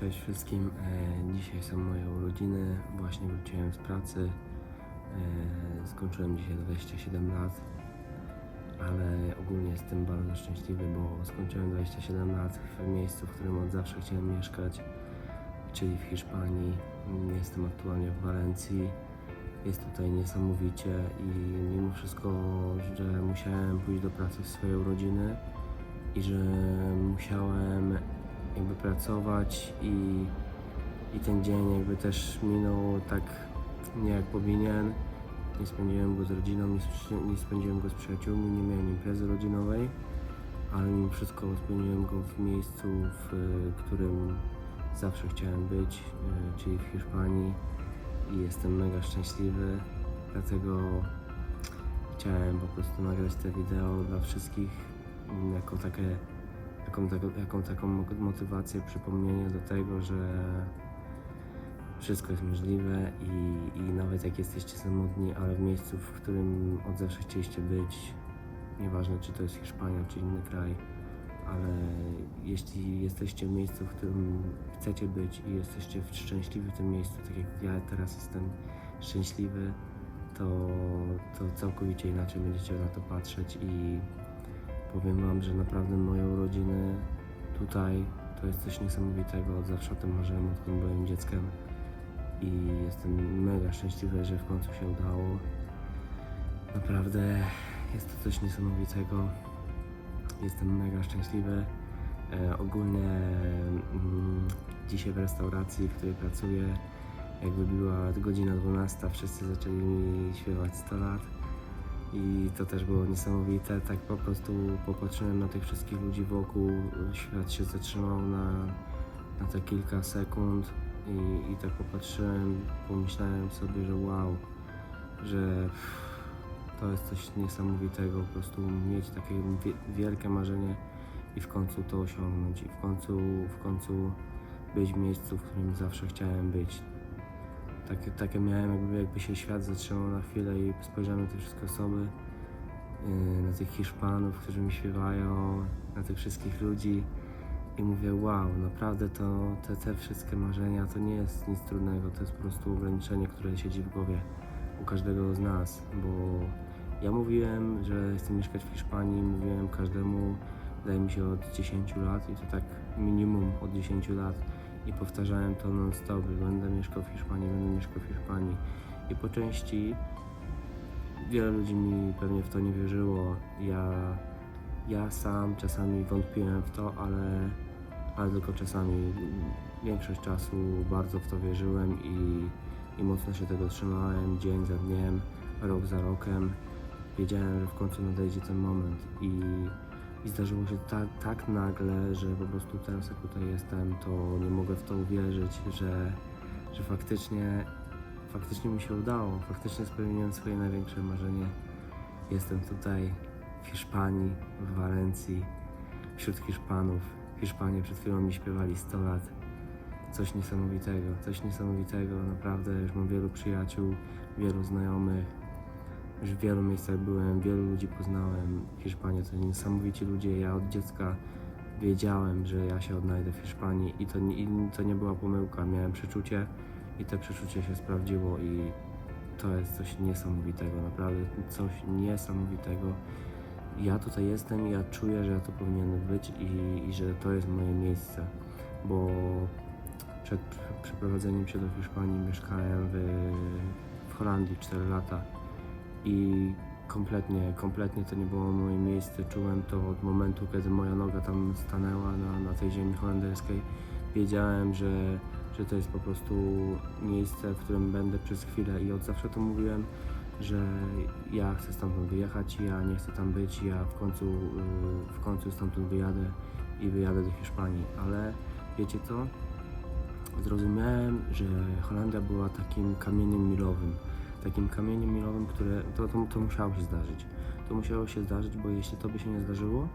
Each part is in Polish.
Cześć wszystkim. E, Dzisiaj są moje urodziny. Właśnie wróciłem z pracy. E, Skończyłem dzisiaj 27 lat, ale ogólnie jestem bardzo szczęśliwy, bo skończyłem 27 lat w miejscu, w którym od zawsze chciałem mieszkać, czyli w Hiszpanii. Jestem aktualnie w Walencji. Jest tutaj niesamowicie i mimo wszystko, że musiałem pójść do pracy w swoje urodziny i że musiałem jakby pracować i, i ten dzień jakby też minął tak nie jak powinien. Nie spędziłem go z rodziną, nie, nie spędziłem go z przyjaciółmi, nie miałem imprezy rodzinowej, ale mimo wszystko spędziłem go w miejscu, w którym zawsze chciałem być, y, czyli w Hiszpanii i jestem mega szczęśliwy, dlatego chciałem po prostu nagrać te wideo dla wszystkich jako takie jaką, jaką taką mo- motywację, przypomnienie do tego, że wszystko jest możliwe i, i nawet jak jesteście samotni, ale w miejscu, w którym od zawsze chcieliście być, nieważne czy to jest Hiszpania czy inny kraj, ale jeśli jesteście w miejscu, w którym chcecie być i jesteście szczęśliwi w tym miejscu, tak jak ja teraz jestem szczęśliwy, to, to całkowicie inaczej będziecie na to patrzeć i Powiem Wam, że naprawdę moje urodziny tutaj to jest coś niesamowitego. Od zawsze o tym marzyłem, odkąd byłem dzieckiem. I jestem mega szczęśliwy, że w końcu się udało. Naprawdę jest to coś niesamowitego. Jestem mega szczęśliwy. E, ogólnie mm, dzisiaj w restauracji, w której pracuję, jakby była godzina 12, wszyscy zaczęli mi śpiewać 100 lat. I to też było niesamowite. Tak po prostu popatrzyłem na tych wszystkich ludzi wokół, świat się zatrzymał na, na te kilka sekund i, i tak popatrzyłem, pomyślałem sobie, że wow, że to jest coś niesamowitego, po prostu mieć takie wie- wielkie marzenie i w końcu to osiągnąć i w końcu, w końcu być w miejscu, w którym zawsze chciałem być. Takie, takie miałem, jakby, jakby się świat zatrzymał na chwilę i spojrzałem na te wszystkie osoby, yy, na tych Hiszpanów, którzy mi śpiewają, na tych wszystkich ludzi i mówię, wow, naprawdę to, te, te wszystkie marzenia to nie jest nic trudnego, to jest po prostu ograniczenie, które siedzi w głowie u każdego z nas, bo ja mówiłem, że chcę mieszkać w Hiszpanii, mówiłem każdemu, wydaje mi się od 10 lat i to tak minimum od 10 lat i powtarzałem to non stop, że będę mieszkał w Hiszpanii, będę mieszkał w Hiszpanii i po części wiele ludzi mi pewnie w to nie wierzyło. Ja, ja sam czasami wątpiłem w to, ale, ale tylko czasami. Większość czasu bardzo w to wierzyłem i, i mocno się tego trzymałem dzień za dniem, rok za rokiem. Wiedziałem, że w końcu nadejdzie ten moment i, i zdarzyło się tak, tak nagle, że po prostu teraz jak tutaj jestem, to nie mogę w to uwierzyć, że, że faktycznie, faktycznie mi się udało, faktycznie spełniłem swoje największe marzenie. Jestem tutaj w Hiszpanii, w Walencji, wśród Hiszpanów. Hiszpanie przed chwilą mi śpiewali 100 lat. Coś niesamowitego, coś niesamowitego, naprawdę już mam wielu przyjaciół, wielu znajomych, już w wielu miejscach byłem, wielu ludzi poznałem. Hiszpania to niesamowici ludzie. Ja od dziecka wiedziałem, że ja się odnajdę w Hiszpanii i to, i to nie była pomyłka. Miałem przeczucie i to przeczucie się sprawdziło i to jest coś niesamowitego, naprawdę coś niesamowitego. Ja tutaj jestem ja czuję, że ja tu powinienem być i, i że to jest moje miejsce, bo przed prze- przeprowadzeniem się do Hiszpanii mieszkałem w, w Holandii 4 lata i kompletnie, kompletnie to nie było moje miejsce. Czułem to od momentu, kiedy moja noga tam stanęła na, na tej ziemi holenderskiej. Wiedziałem, że, że to jest po prostu miejsce, w którym będę przez chwilę i od zawsze to mówiłem, że ja chcę stamtąd wyjechać, ja nie chcę tam być, ja w końcu, yy, w końcu stamtąd wyjadę i wyjadę do Hiszpanii, ale wiecie co? Zrozumiałem, że Holandia była takim kamieniem milowym takim kamieniem milowym, które to, to, to musiało się zdarzyć. To musiało się zdarzyć, bo jeśli to by się nie zdarzyło,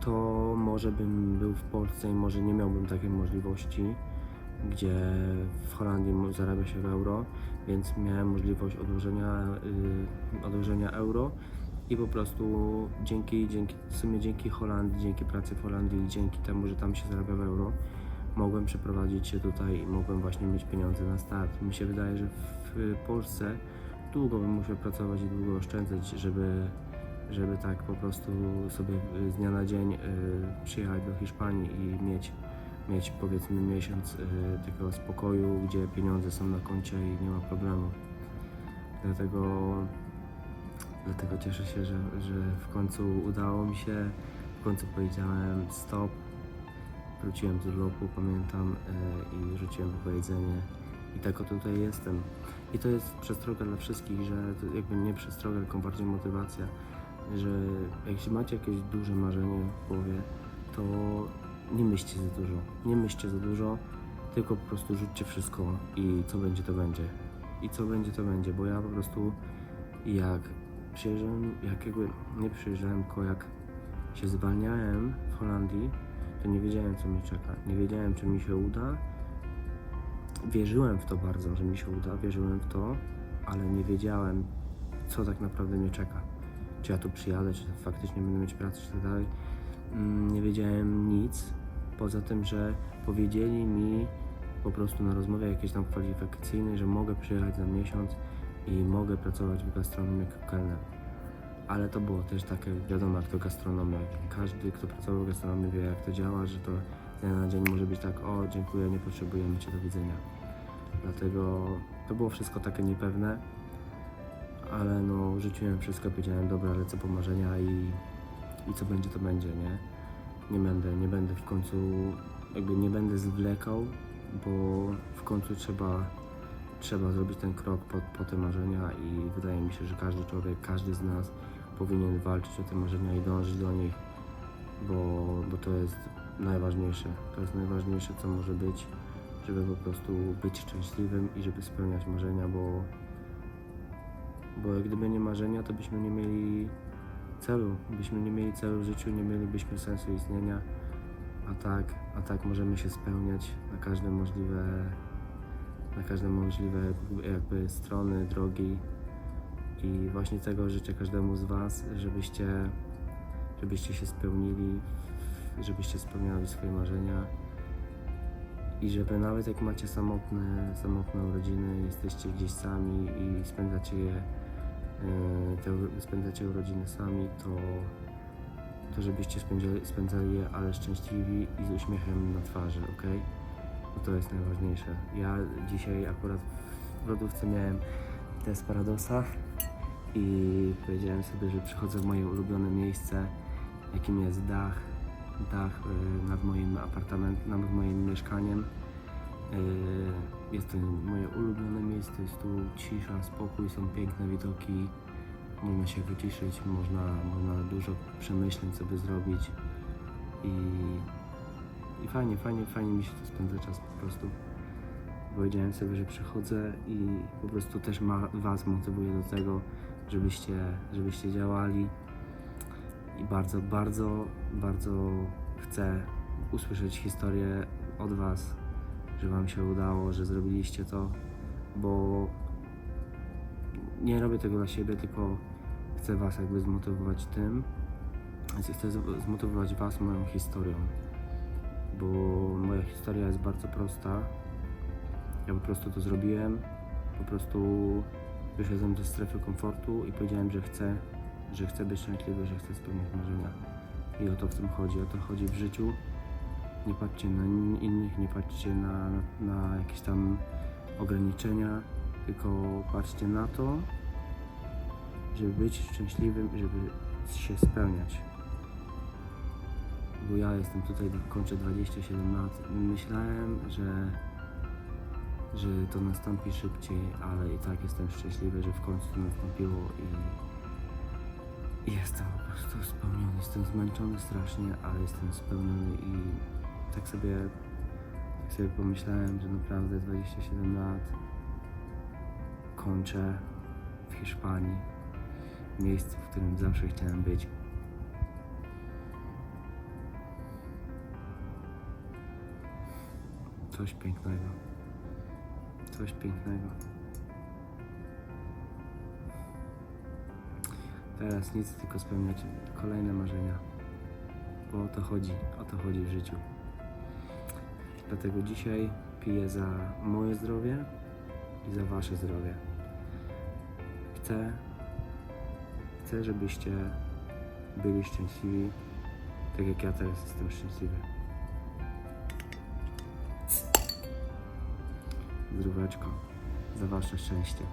to może bym był w Polsce i może nie miałbym takiej możliwości, gdzie w Holandii zarabia się w euro, więc miałem możliwość odłożenia, y, odłożenia euro i po prostu dzięki, dzięki, w sumie dzięki Holandii, dzięki pracy w Holandii dzięki temu, że tam się zarabia w euro, mogłem przeprowadzić się tutaj i mogłem właśnie mieć pieniądze na start. Mi się wydaje, że w Polsce. Długo bym musiał pracować i długo oszczędzać, żeby, żeby tak po prostu sobie z dnia na dzień y, przyjechać do Hiszpanii i mieć, mieć powiedzmy miesiąc y, takiego spokoju, gdzie pieniądze są na koncie i nie ma problemu. Dlatego, dlatego cieszę się, że, że w końcu udało mi się, w końcu powiedziałem stop, wróciłem z urlopu, pamiętam, y, i rzuciłem w powiedzenie i tak oto tutaj jestem. I to jest przestroga dla wszystkich, że jakby nie przestroga, tylko bardziej motywacja, że jeśli macie jakieś duże marzenie w głowie, to nie myślcie za dużo. Nie myślcie za dużo, tylko po prostu rzućcie wszystko i co będzie, to będzie. I co będzie, to będzie, bo ja po prostu jak przyjeżdżałem, jak jakby nie przyjeżdżałem, tylko jak się zwalniałem w Holandii, to nie wiedziałem, co mnie czeka. Nie wiedziałem, czy mi się uda, wierzyłem w to bardzo, że mi się uda, wierzyłem w to, ale nie wiedziałem, co tak naprawdę mnie czeka. Czy ja tu przyjadę, czy faktycznie będę mieć pracę, czy tak dalej. Mm, Nie wiedziałem nic, poza tym, że powiedzieli mi po prostu na rozmowie jakiejś tam kwalifikacyjnej, że mogę przyjechać za miesiąc i mogę pracować w gastronomii jako. Ale to było też takie, wiadomo jak to gastronomia. Każdy, kto pracował w gastronomii wie jak to działa, że to dnia na dzień może być tak, o dziękuję, nie potrzebujemy Cię, do widzenia. Dlatego to było wszystko takie niepewne, ale no rzuciłem wszystko, powiedziałem dobra, lecę po marzenia i, i co będzie, to będzie, nie? Nie będę, nie będę w końcu, jakby nie będę zwlekał, bo w końcu trzeba, trzeba zrobić ten krok po, po te marzenia i wydaje mi się, że każdy człowiek, każdy z nas powinien walczyć o te marzenia i dążyć do nich, bo, bo to jest najważniejsze. To jest najważniejsze, co może być, żeby po prostu być szczęśliwym i żeby spełniać marzenia, bo, bo jak gdyby nie marzenia, to byśmy nie mieli celu. Byśmy nie mieli celu w życiu, nie mielibyśmy sensu istnienia, a tak, a tak możemy się spełniać na każde możliwe, na każde możliwe jakby strony, drogi. I właśnie tego życzę każdemu z Was, żebyście, żebyście się spełnili, żebyście spełniali swoje marzenia i żeby nawet jak macie samotne, samotne urodziny, jesteście gdzieś sami i spędzacie je, e, te, spędzacie urodziny sami, to, to żebyście spędzali, spędzali je, ale szczęśliwi i z uśmiechem na twarzy, ok? Bo to jest najważniejsze. Ja dzisiaj akurat w lodówce miałem test Paradosa i powiedziałem sobie, że przychodzę w moje ulubione miejsce, jakim jest dach, dach y, nad moim apartamentem, nad moim mieszkaniem. Y, Jest to moje ulubione miejsce, jest tu cisza, spokój, są piękne widoki, można się wyciszyć, można, można dużo przemyśleń sobie zrobić i, i fajnie, fajnie, fajnie mi się tu spędza czas po prostu. Powiedziałem sobie, że przychodzę i po prostu też ma, Was motywuję do tego, żebyście, żebyście działali i bardzo, bardzo, bardzo chcę usłyszeć historię od Was, że Wam się udało, że zrobiliście to, bo nie robię tego dla siebie, tylko chcę Was jakby zmotywować tym, chcę zmotywować Was moją historią, bo moja historia jest bardzo prosta. Ja po prostu to zrobiłem, po prostu wyszedłem ze strefy komfortu i powiedziałem, że chcę że chcę być szczęśliwy, że chcę spełniać marzenia. I o to w tym chodzi, o to chodzi w życiu. Nie patrzcie na in- innych, nie patrzcie na, na, na jakieś tam ograniczenia, tylko patrzcie na to, żeby być szczęśliwym, żeby się spełniać. Bo ja jestem tutaj, kończę 27 lat. Myślałem, że, że to nastąpi szybciej, ale i tak jestem szczęśliwy, że w końcu to nastąpiło i Jestem po prostu spełniony, jestem zmęczony strasznie, ale jestem spełniony i tak sobie, tak sobie pomyślałem, że naprawdę 27 lat kończę w Hiszpanii, miejscu, w którym zawsze chciałem być. Coś pięknego. Coś pięknego. Teraz nic, tylko spełniać kolejne marzenia. Bo o to chodzi, o to chodzi w życiu. Dlatego dzisiaj piję za moje zdrowie i za wasze zdrowie. Chcę, chcę, żebyście byli szczęśliwi, tak jak ja teraz jestem szczęśliwy. Zdróweczko, za wasze szczęście.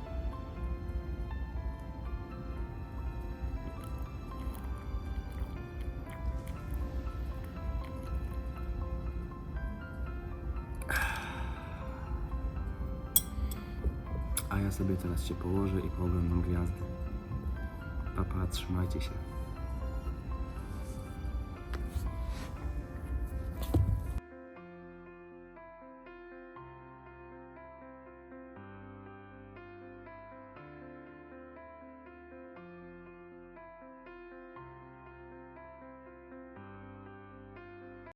Teraz się położę i pooglądam gwiazdy. Papa, trzymajcie się.